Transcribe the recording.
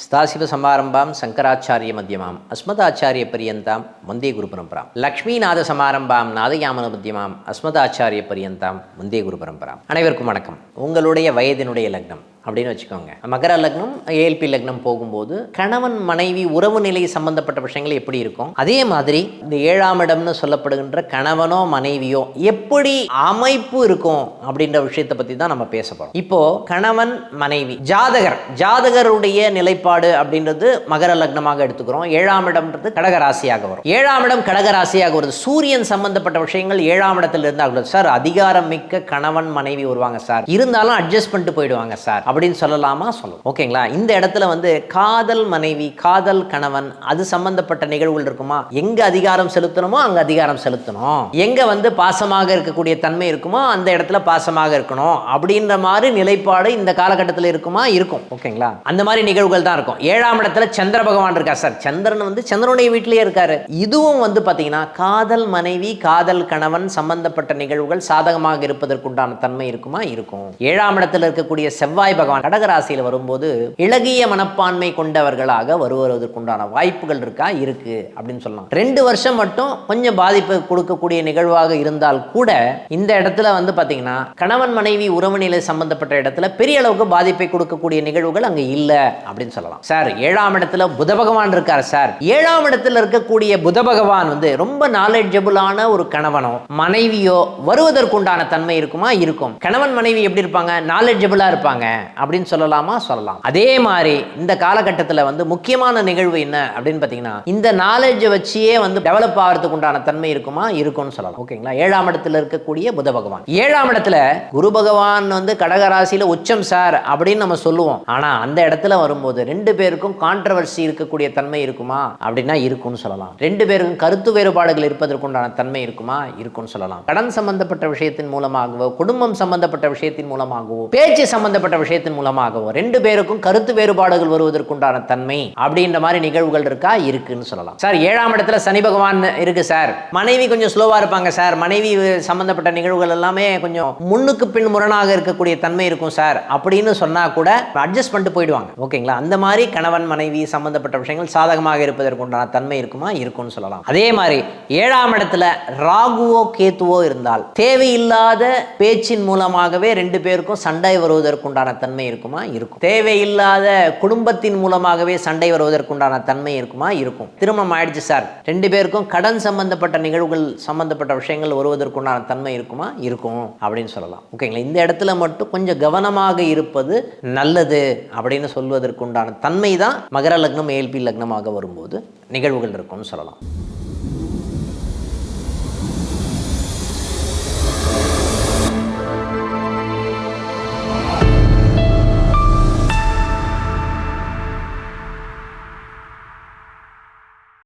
சதாசிவ சமாரம்பாம் சங்கராச்சாரிய மத்தியமாம் அஸ்மதாச்சாரிய பரியந்தாம் வந்தே குரு பரம்பராம் லக்ஷ்மிநாத சமாரம்பாம் நாதயாமன மத்தியமாம் அஸ்மதாச்சாரிய பரியந்தாம் வந்தே குரு பரம்பராம் அனைவருக்கும் வணக்கம். உங்களுடைய வயதினுடைய லக்னம் அப்படின்னு வச்சுக்கோங்க. மகர லக்னம் ஏஎல்பி லக்னம் போகும்போது கணவன் மனைவி உறவு நிலை சம்பந்தப்பட்ட விஷயங்கள் எப்படி இருக்கும்? அதே மாதிரி இந்த ஏழாம் இடம்னு சொல்லப்படுகின்ற கணவனோ மனைவியோ எப்படி அமைப்பு இருக்கும் அப்படின்ற விஷயத்தை பற்றி தான் நம்ம பேச போறோம். இப்போ கணவன் மனைவி ஜாதகர் ஜாதகருடைய நிலைப்பாடு அப்படின்றது மகர லக்னமாக எடுத்துக்கிறோம். ஏழாம் இடம்ன்றது கடக ராசியாக வரும். ஏழாம் இடம் கடக ராசியாக வருது. சூரியன் சம்பந்தப்பட்ட விஷயங்கள் ஏழாம் இடத்துல இருந்தால் சார் அதிகாரம் மிக்க கணவன் மனைவி வருவாங்க சார். இருந்தாலும் அட்ஜஸ்ட் பண்ணிட்டு போயிடுவாங்க சார். அப்படின்னு சொல்லலாமா? சொல்லலாம் ஓகேங்களா? இந்த இடத்துல வந்து காதல் மனைவி காதல் கணவன் அது சம்பந்தப்பட்ட நிகழ்வுகள் இருக்குமா? எங்க அதிகாரம் செலுத்தணுமோ அங்க அதிகாரம் செலுத்தணும். எங்க வந்து பாசமாக இருக்கக்கூடிய தன்மை இருக்குமோ அந்த இடத்துல பாசமாக இருக்கணும். அப்படின்ற மாதிரி நிலைப்பாடு இந்த காலகட்டத்தில் இருக்குமா? இருக்கும். ஓகேங்களா? அந்த மாதிரி நிகழ்வுகள் தான் இருக்கும். ஏழாம் இடத்துல சந்திர பகவான் இருக்கா சார் சந்திரன் வந்து சந்திரனுடைய வீட்டிலேயே இருக்காரு. இதுவும் வந்து பாத்தீங்கன்னா காதல் மனைவி காதல் கணவன் சம்பந்தப்பட்ட நிகழ்வுகள் சாதகமாக இருப்பதற்குண்டான தன்மை இருக்குமா? இருக்கும். ஏழாம் இடத்துல இருக்கக்கூடிய செவ்வாய் பகவான் கடகராசியில் வரும்போது இளகிய மனப்பான்மை கொண்டவர்களாக வருவதற்குண்டான வாய்ப்புகள் இருக்கா? இருக்கு அப்படின்னு சொல்லலாம். ரெண்டு வருஷம் மட்டும் கொஞ்சம் பாதிப்பு கொடுக்கக்கூடிய நிகழ்வாக இருந்தால் கூட இந்த இடத்துல வந்து பாத்தீங்கன்னா கணவன் மனைவி உறவு நிலை சம்பந்தப்பட்ட இடத்துல பெரிய அளவுக்கு பாதிப்பை கொடுக்கக்கூடிய நிகழ்வுகள் அங்க இல்ல அப்படின்னு சொல்லலாம். சார் ஏழாம் இடத்துல புத பகவான் இருக்கார் சார். ஏழாம் இடத்துல இருக்கக்கூடிய புத பகவான் வந்து ரொம்ப நாலேஜபிளான ஒரு கணவனோ மனைவியோ வருவதற்குண்டான தன்மை இருக்குமா? இருக்கும். கணவன் மனைவி எப்படி இருப்பாங்க? நாலேஜபிளா இருப்பாங்க. அப்படின்னு சொல்லலாமா? சொல்லலாம். அதே மாதிரி இந்த காலகட்டத்தில் வந்து முக்கியமான நிகழ்வு என்ன அப்படின்னு பார்த்தீங்கன்னா இந்த நாலேஜை வச்சே வந்து டெவலப் ஆகிறதுக்கு உண்டான தன்மை இருக்குமா? இருக்கும்னு சொல்லலாம். ஓகேங்களா? ஏழாம் இடத்துல இருக்கக்கூடிய புத பகவான். ஏழாம் இடத்துல குரு பகவான் வந்து கடகராசியில் உச்சம் சார் அப்படின்னு நம்ம சொல்லுவோம். ஆனா அந்த இடத்துல வரும்போது ரெண்டு பேருக்கும் கான்ட்ரவர்சி இருக்கக்கூடிய தன்மை இருக்குமா? அப்படின்னா இருக்கும்னு சொல்லலாம். ரெண்டு பேருக்கும் கருத்து வேறுபாடுகள் இருப்பதற்குண்டான தன்மை இருக்குமா? இருக்கும்னு சொல்லலாம். கடன் சம்பந்தப்பட்ட விஷயத்தின் மூலமாகவோ குடும்பம் சம்பந்தப்பட்ட விஷயத்தின் மூலமாகவோ பேச்சு சம்பந்தப்பட்ட விஷயத்தின் மூலமாகவோ ரெண்டு பேருக்கும் கருத்து வேறுபாடுகள் வருவதற்குண்டான தன்மை அப்படின்ற மாதிரி நிகழ்வுகள் இருக்கா? இருக்குன்னு சொல்லலாம். சார் ஏழாம் இடத்துல சனி பகவான் இருக்கு சார். மனைவி கொஞ்சம் ஸ்லோவா இருப்பாங்க சார். மனைவி சம்பந்தப்பட்ட நிகழ்வுகள் எல்லாமே கொஞ்சம் முன்னுக்கு பின் முரணாக இருக்கக்கூடிய தன்மை இருக்கும் சார். அப்படின்னு சொன்னா கூட அட்ஜஸ்ட் பண்ணிட்டு போயிடுவாங்க. ஓகேங்களா? அந்த மாதிரி கணவன் மனைவி சம்பந்தப்பட்ட விஷயங்கள் சாதகமாக இருப்பதற்குண்டான தன்மை இருக்குமா? இருக்கும்னு சொல்லலாம். அதே மாதிரி ஏழாம் இடத்துல ராகுவோ கேத்துவோ இருந்தால் தேவையில்லாத பேச்சின் மூலமாகவே ரெண்டு பேருக்கும் சண்டை வருவதற்குண்டான தன்மை இருக்குமா? இருக்கும். தேவையில்லாத குடும்பத்தின் மூலமாகவே சண்டை வருவதற்குண்டான தன்மை இருக்குமா? இருக்கும். திருமணம் ஆயிடுச்சு சார். ரெண்டு பேருக்கும் கடன் சம்பந்தப்பட்ட நிகழ்வுகள் சம்பந்தப்பட்ட விஷயங்கள் வருவதற்குண்டான தன்மை இருக்குமா? இருக்கும் அப்படின்னு சொல்லலாம். ஓகேங்களா? இந்த இடத்துல மட்டும் கொஞ்சம் கவனமாக இருப்பது நல்லது அப்படின்னு சொல்வதற்குண்டான தன்மை தான் மகர லக்னம் ஏல்பி லக்னமாக வரும்போது நிகழ்வுகள் இருக்கும்னு சொல்லலாம்.